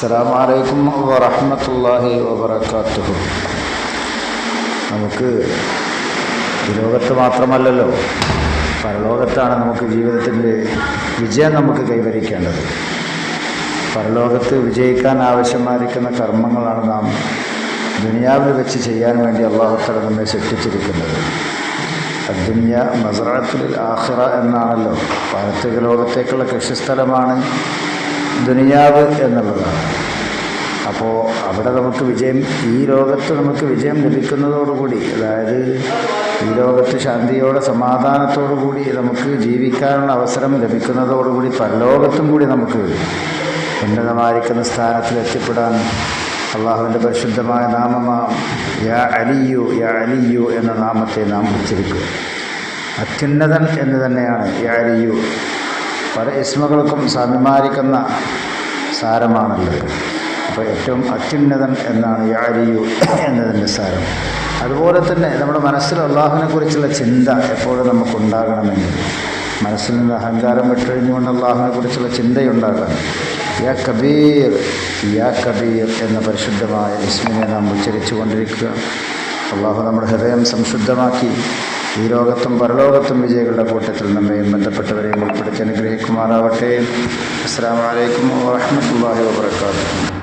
അസ്സാം വലൈക്കും വറഹമത്തല്ലാഹി വബർക്കാത്തു നമുക്ക് ലോകത്ത് മാത്രമല്ലല്ലോ പരലോകത്താണ് നമുക്ക് ജീവിതത്തിന്റെ വിജയം നമുക്ക് കൈവരിക്കേണ്ടത്. പരലോകത്ത് വിജയിക്കാൻ ആവശ്യമായിരിക്കുന്ന കർമ്മങ്ങളാണ് നാം ദുനിയാവിൽ വെച്ച് ചെയ്യാൻ വേണ്ടി അള്ളാഹുത്തല നമ്മെ സൃഷ്ടിച്ചിരിക്കുന്നത്. അദ്ദുന്യ മസറത്തുൽ ആഹ്റ എന്നാണല്ലോ പാരത്രിക ലോകത്തേക്കുള്ള കൃഷിസ്ഥലമാണ്. ദുനിയാവ് എന്നുള്ളതാണ്. അപ്പോൾ അവിടെ നമുക്ക് വിജയം ഈ ലോകത്ത് നമുക്ക് വിജയം ലഭിക്കുന്നതോടുകൂടി അതായത് ഈ ലോകത്ത് ശാന്തിയോടെ സമാധാനത്തോടു കൂടി നമുക്ക് ജീവിക്കാനുള്ള അവസരം ലഭിക്കുന്നതോടുകൂടി പരലോകത്തും കൂടി നമുക്ക് ഉന്നതമായിരിക്കുന്ന സ്ഥാനത്തിൽ എത്തിപ്പെടാൻ അള്ളാഹുവിന്റെ പരിശുദ്ധമായ നാമമാം യാ അലിയു യാ അലിയു എന്ന നാമത്തെ നാം ഉച്ചരിക്കുക അത്യുന്നതൻ എന്ന് തന്നെയാണ് യാ അലിയു. പല ഇസ്മകൾക്കും സാമ്യമായിരിക്കുന്ന സാരമാണുള്ളത്. അപ്പോൾ ഏറ്റവും അത്യുന്നതൻ എന്നാണ് യാരിയു എന്നതിന്റെ സാരം. അതുപോലെ തന്നെ നമ്മുടെ മനസ്സിൽ അള്ളാഹുവിനെ കുറിച്ചുള്ള ചിന്ത എപ്പോഴും നമുക്കുണ്ടാകണമെങ്കിൽ മനസ്സിൽ നിന്ന് അഹങ്കാരം വിട്ടൊഴിഞ്ഞുകൊണ്ട് അള്ളാഹുവിനെ കുറിച്ചുള്ള ചിന്തയുണ്ടാകണം. യാ കബീർ യാ കബീർ എന്ന പരിശുദ്ധമായ ഇസ്മിനെ നാം ഉച്ചരിച്ചു കൊണ്ടിരിക്കുക. അള്ളാഹു നമ്മുടെ ഹൃദയം സംശുദ്ധമാക്കി ഈ ലോകത്തും പരലോകത്തും വിജയികളുടെ കൂട്ടത്തിൽ നമ്മയും ബന്ധപ്പെട്ടവരെയും ഉൾപ്പെടുത്തി അനുഗ്രഹിക്കുമാറാവട്ടെ അസ്സാം വലൈക്കും വാഹമത്തല്ലാഹി വാബർക്കാത്തു